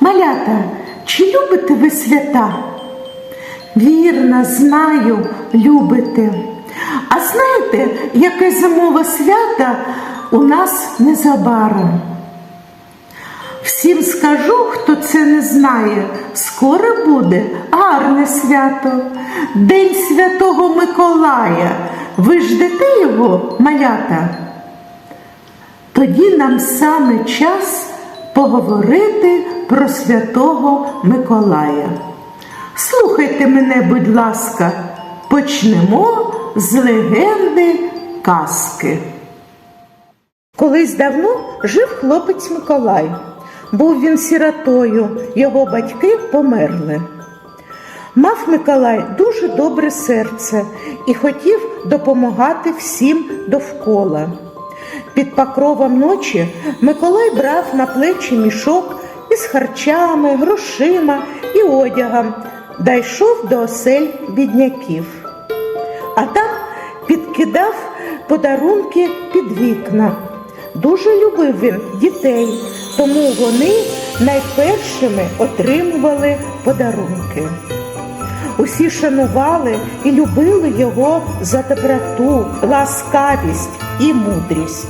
Малята, чи любите ви свята? Вірно, знаю, любите. А знаєте, яке зимове свято у нас незабаром? Всім скажу, хто це не знає, скоро буде гарне свято, День Святого Миколая. Ви ждете його, малята? Тоді нам саме час поговорити про святого Миколая. Слухайте мене, будь ласка, почнемо з легенди казки. Колись давно жив хлопець Миколай. Був він сіротою, його батьки померли. Мав Миколай дуже добре серце і хотів допомагати всім довкола. Під покровом ночі Миколай брав на плечі мішок із харчами, грошима і одягом, да йшов до осель бідняків. А там підкидав подарунки під вікна. Дуже любив він дітей, тому вони найпершими отримували подарунки. Усі шанували і любили його за доброту, ласкавість і мудрість.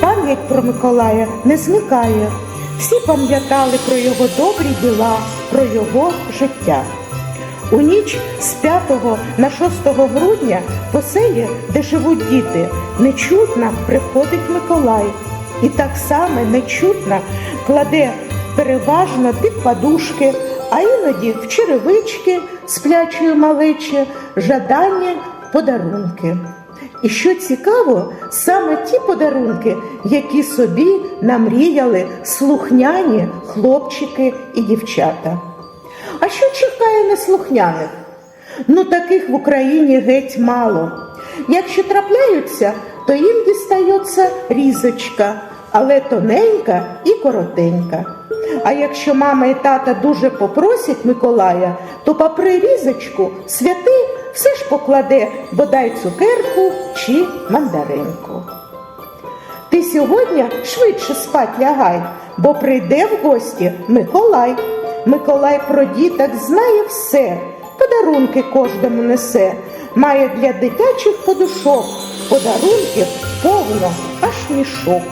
Пам'ять про Миколая не зникає. Всі пам'ятали про його добрі діла, про його життя. У ніч з 5 на 6 грудня по селі, де живуть діти, нечутно приходить Миколай. І так само нечутно кладе переважно під подушки, а іноді в черевички сплячої малечі жадані подарунки. І що цікаво, саме ті подарунки, які собі намріяли слухняні хлопчики і дівчата. А що чекає неслухняних? Ну, таких в Україні геть мало. Якщо трапляються, то їм дістається різочка, але тоненька і коротенька. А якщо мама і тата дуже попросять Миколая, то попри різочку святий все ж покладе бодай цукерку чи мандаринку. Ти сьогодні швидше спать лягай, бо прийде в гості Миколай. Миколай про діток знає все, подарунки кожному несе, має для дитячих подушок, подарунків повно аж мішок.